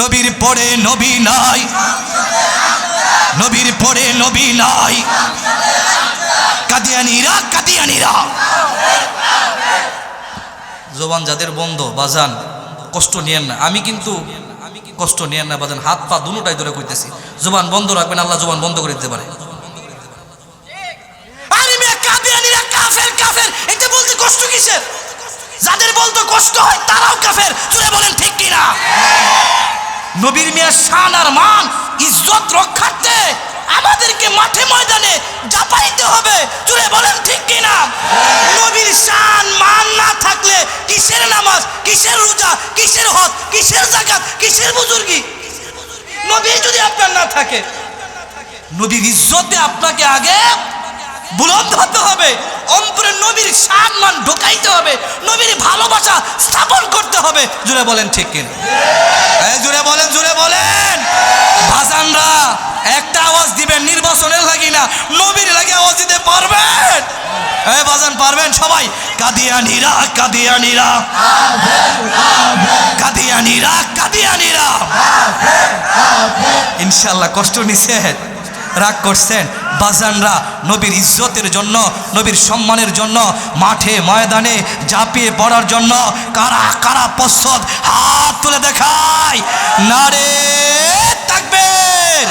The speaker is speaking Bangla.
নবীর পরে নবী নাই। নবীর পরে নবী নাই। কাদিয়ানিরা কাদিয়ানিরা। জবান যাদের বন্ধ, বাজান, কষ্ট নিয়েন না। আমি কিন্তু কষ্ট নিয়েন না, বাজান, হাত পা দুটাই ধরে কইতেছি। জবান বন্ধ রাখবেন, আল্লাহ জবান বন্ধ করে দিতে পারে। কষ্ট কিসের? যাদের বলতে কষ্ট হয়, তারাও কাফের। চলে বলেন, ঠিক কিনা? নবীর মেয়ের শান আর মান, ইজ্জত রক্ষার্থে আমাদেরকে মাঠে ময়দানে জাপাইতে হবে। চলে বলেন ঠিক কিনা? নবীর শান, মান না থাকলে কিসের নামাজ, কিসের রোজা, কিসের হজ, কিসের জাকাত, কিসের বুজুর্গি? নবী যদি আপনার না থাকে, নবীর ইজ্জতে আপনাকে আগে বুলন্দ হতে হবে। অন্তরে নবীর সান মান ঢোকাইতে হবে। নবীর ভালোবাসা স্থাপন করতে হবে। জুড়ে বলেন ঠিক কিনা? জুড়ে বলেন জুড়ে বলেন। ভাসানরা একটা আওয়াজ দিবেন, নির্বাচনের লাগি না, নবীর লাগে আওয়াজ দিতে পারবেন? এই বাজান পারবেন সবাই? কাদিয়ানিরা কাদিয়ানিরা। কাদিয়ানিরা কাদিয়ানিরা। ইনশাল্লাহ কষ্ট নিছেন, রাগ করছেন। বাজানরা নবীর ইজ্জতের জন্য, নবীর সম্মানের জন্য মাঠে ময়দানে ঝাঁপিয়ে পড়ার জন্য কারা কারা পশ্চদ হাত তুলে দেখায় নারে থাকবেন